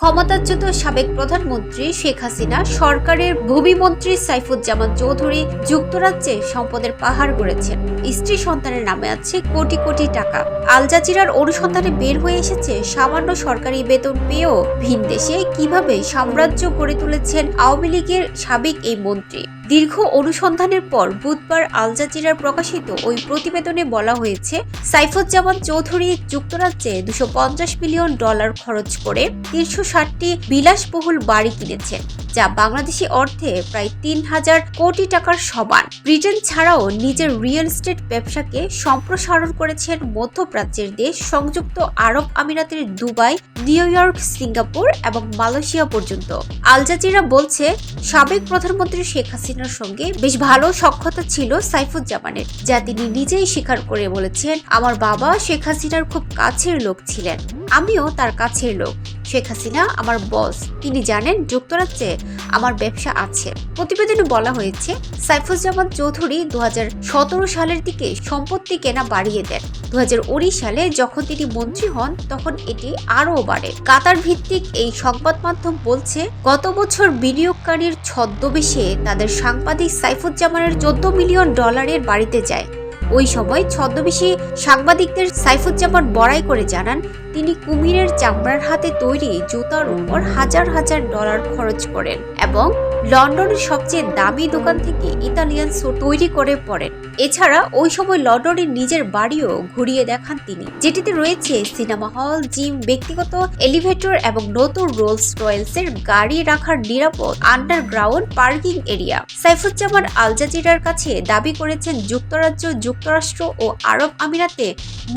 ক্ষমতাচ্যুত সাবেক প্রধানমন্ত্রী শেখ হাসিনা, সরকারের ভূমিমন্ত্রী সাইফুজ্জামান চৌধুরী যুক্তরাজ্যে সম্পদের পাহাড় গড়েছেন। স্ত্রী সন্তানের নামে আছে কোটি কোটি টাকা। আল জাজিরার অনুসন্ধানে বের হয়ে এসেছে সামান্য সরকারি বেতন পেয়েও ভিন দেশে কীভাবে সাম্রাজ্য গড়ে তুলেছেন আওয়ামী লীগের সাবেক এই মন্ত্রী। দীর্ঘ অনুসন্ধানের পর বুধবার আল জাজিরার প্রকাশিত ওই প্রতিবেদনে বলা হয়েছে, সাইফুজ্জামান চৌধুরী যুক্তরাজ্যে দুশো মিলিয়ন ডলার খরচ করে তিনশো ষাটটি বিলাসবহুল বাড়ি কিনেছেন। যা বাংলাদেশি অর্থে প্রায় তিন হাজার কোটি টাকার সমান। ব্রিটেন ছাড়াও নিজের রিয়েল এস্টেট ব্যবসাকে সম্প্রসারণ করেছেন মধ্যপ্রাচ্যের দেশ সংযুক্ত আরব আমিরাতের দুবাই, নিউ ইয়র্ক, সিঙ্গাপুর এবং মালয়েশিয়া পর্যন্ত। আল জাজিরা বলছে, সাবেক প্রধানমন্ত্রী শেখ হাসিনার সঙ্গে বেশ ভালো সক্ষতা ছিল সাইফুজ্জামানের, যা তিনি নিজেই স্বীকার করে বলেছেন, আমার বাবা শেখ হাসিনার খুব কাছের লোক ছিলেন। আমিও তার কাছের লোক। শেখ হাসিনা আমার বস। তিনি জানেন যুক্তরাজ্যে আমার ব্যবসা আছে। প্রতিবেদনে বলা হয়েছে সাইফুজ্জামান চৌধুরী দু হাজার সতেরো সালের দিকে সম্পত্তি কেনা বাড়িয়ে দেন। দু সালে যখন তিনি মন্ত্রী হন, তখন এটি আরও বাড়ে। কাতার ভিত্তিক এই সংবাদ মাধ্যম বলছে, গত বছর বিনিয়োগকারীর ছদ্মবেশে তাদের সাংবাদিক সাইফুজ্জামানের চোদ্দ মিলিয়ন ডলারের বাড়িতে যায়। ওই সময় ছদ্মবেশী সাংবাদিকদের সাইফুজ্জামান বড়াই করে জানান, তিনি কুমিরের চামড়ার হাতে তৈরি জুতার উপর হাজার হাজার ডলার খরচ করেন এবং লন্ডনের সবচেয়ে দামি দোকান থেকে ইতালিয়ান স্যুট তৈরি করে পড়েন এছাড়া ওই সময় লন্ডনের নিজের বাড়িও ঘুরিয়ে দেখান তিনি, যেটিতে রয়েছে সিনেমা হল, জিম, ব্যক্তিগত এলিভেটর এবং নতুন রোলস রয়েলসের গাড়ি রাখার নিরাপদ আন্ডারগ্রাউন্ড পার্কিং এরিয়া। সাইফুজ্জামান আল জাজিরার কাছে দাবি করেছেন, যুক্তরাজ্য, যুক্তরাষ্ট্র ও আরব আমিরাতে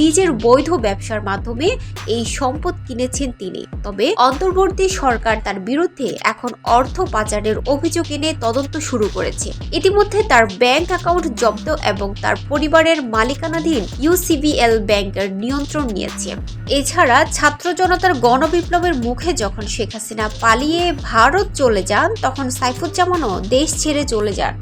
নিজের বৈধ ব্যবসার মাধ্যমে এই সম্পদ কিনেছেন তিনি। তবে অন্তর্বর্তী সরকার তার বিরুদ্ধে এখন অর্থ পাচারের অভিযোগ এনে তদন্ত শুরু করেছে। ইতিমধ্যে তার ব্যাংক অ্যাকাউন্ট জব্দ এবং তার পরিবারের মালিকানাধীন ইউসিবিএল ব্যাংকের নিয়ন্ত্রণ নিয়েছে। এছাড়া ছাত্র জনতার গণবিপ্লবের মুখে যখন শেখ হাসিনা পালিয়ে ভারত চলে যান, তখন সাইফুজ্জামানও দেশ ছেড়ে চলে যান।